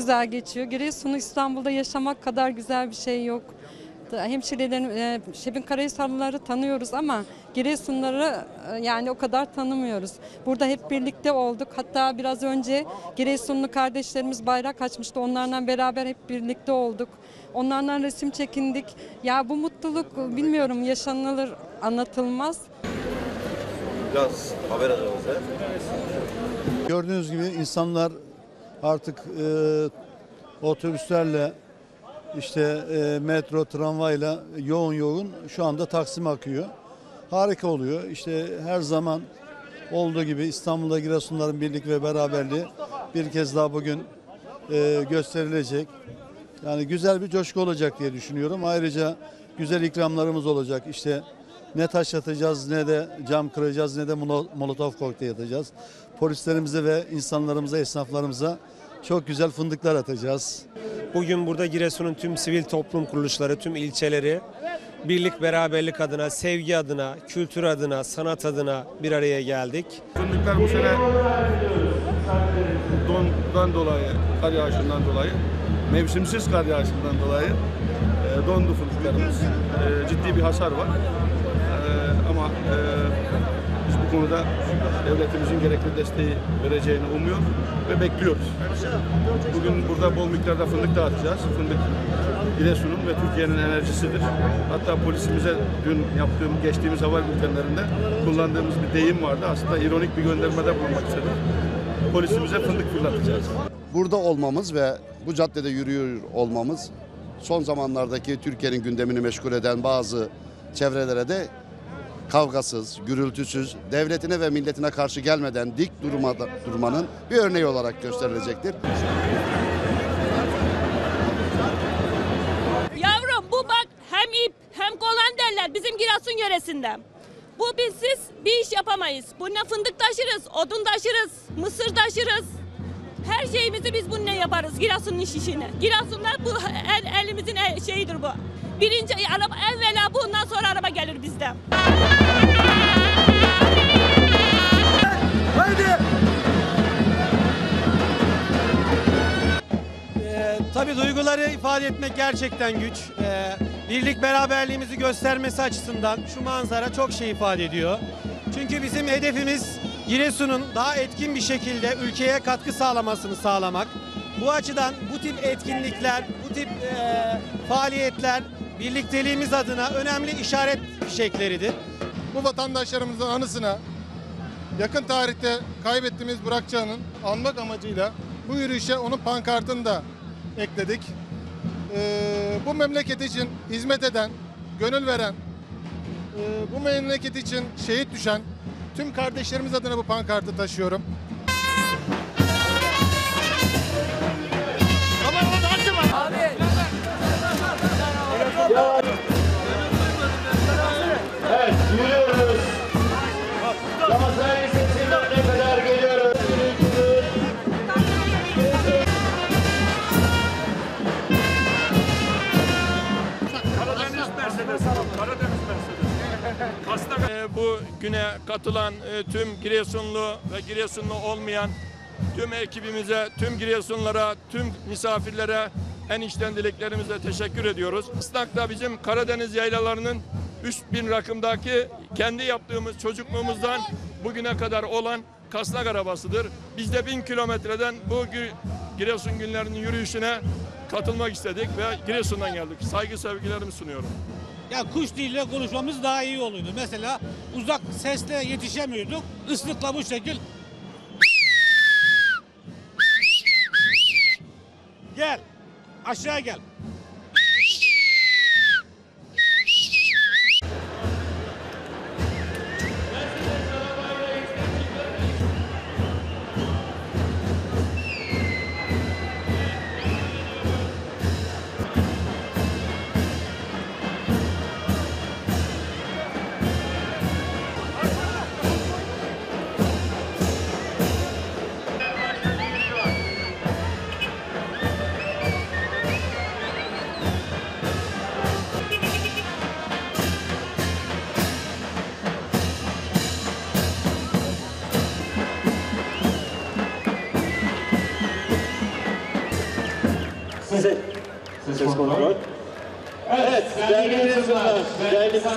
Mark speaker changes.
Speaker 1: güzel geçiyor. Giresun'u İstanbul'da yaşamak kadar güzel bir şey yok. Hemşirelerin, e, Şebin Karahisarlıları tanıyoruz ama Giresunları e, yani o kadar tanımıyoruz. Burada hep birlikte olduk. Hatta biraz önce Giresunlu kardeşlerimiz bayrak açmıştı. Onlarla beraber hep birlikte olduk. Onlarla resim çekindik. Ya bu mutluluk bilmiyorum yaşanılır, anlatılmaz.
Speaker 2: Biraz haber ajansı.
Speaker 3: Gördüğünüz gibi insanlar artık e, otobüslerle işte e, metro, tramvayla yoğun yoğun şu anda Taksim akıyor. Harika oluyor. İşte her zaman olduğu gibi İstanbul'da Giresunların birlik ve beraberliği bir kez daha bugün e, gösterilecek. Yani güzel bir coşku olacak diye düşünüyorum. Ayrıca güzel ikramlarımız olacak. İşte ne taş atacağız ne de cam kıracağız ne de molo- molotof kokteyl atacağız. Polislerimize ve insanlarımıza, esnaflarımıza çok güzel fındıklar atacağız.
Speaker 4: Bugün burada Giresun'un tüm sivil toplum kuruluşları, tüm ilçeleri birlik beraberlik adına, sevgi adına, kültür adına, sanat adına bir araya geldik.
Speaker 5: Fındıklar bu sene dondan dolayı, kar yağışından dolayı, mevsimsiz kar yağışından dolayı e, dondu fındıklarımız. E, ciddi bir hasar var. E, ama e, biz bu konuda devletimizin gerekli desteği vereceğini umuyor ve bekliyoruz. Bugün burada bol miktarda fındık dağıtacağız. Fındık Giresun'un ve Türkiye'nin enerjisidir. Hatta polisimize dün yaptığım, geçtiğimiz hava bültenlerinde kullandığımız bir deyim vardı. Aslında ironik bir göndermede bulunmak istedim. Polisimize fındık fırlatacağız.
Speaker 6: burada olmamız ve bu caddede yürüyor olmamız son zamanlardaki Türkiye'nin gündemini meşgul eden bazı çevrelere de kavgasız, gürültüsüz, devletine ve milletine karşı gelmeden dik durma, durmanın bir örneği olarak gösterilecektir.
Speaker 7: Yavrum bu bak hem ip hem kolan derler bizim Giresun yöresinden. Bu bizsiz bir iş yapamayız. Bununla fındık taşırız, odun taşırız, mısır taşırız. Her şeyimizi biz bununla yaparız Giresun'un iş işini. Giresunlar bu el, elimizin el- şeyidir bu. Birinci araba evvela bundan sonra araba gelir bizden.
Speaker 4: Ee, tabii duyguları ifade etmek gerçekten güç. Ee, birlik beraberliğimizi göstermesi açısından şu manzara çok şey ifade ediyor. Çünkü bizim hedefimiz Giresun'un daha etkin bir şekilde ülkeye katkı sağlamasını sağlamak. Bu açıdan bu tip etkinlikler, bu tip e, faaliyetler birlikteliğimiz adına önemli işaret fişekleridir.
Speaker 8: bu vatandaşlarımızın anısına yakın tarihte kaybettiğimiz Burakcan'ın anmak amacıyla bu yürüyüşe onun pankartını da ekledik. Ee, bu memleket için hizmet eden, gönül veren, e, bu memleket için şehit düşen tüm kardeşlerimiz adına bu pankartı taşıyorum.
Speaker 2: Evet
Speaker 9: bu güne katılan e, tüm Giresunlu ve Giresunlu olmayan tüm ekibimize, tüm Giresunlara, tüm misafirlere en içten dileklerimize teşekkür ediyoruz. Isnak da bizim Karadeniz yaylalarının 3000 rakımdaki kendi yaptığımız çocukluğumuzdan bugüne kadar olan kasnak arabasıdır. Biz de 1000 kilometreden bu Gi- Giresun günlerinin yürüyüşüne katılmak istedik ve Giresun'dan geldik. Saygı sevgilerimi sunuyorum.
Speaker 10: Ya kuş diliyle konuşmamız daha iyi oluyordu. Mesela uzak sesle yetişemiyorduk. Islıkla bu şekil. Gel. Aşağı gel.
Speaker 2: Ses, ses kontrol. Evet, değerli Giresunlar, değerli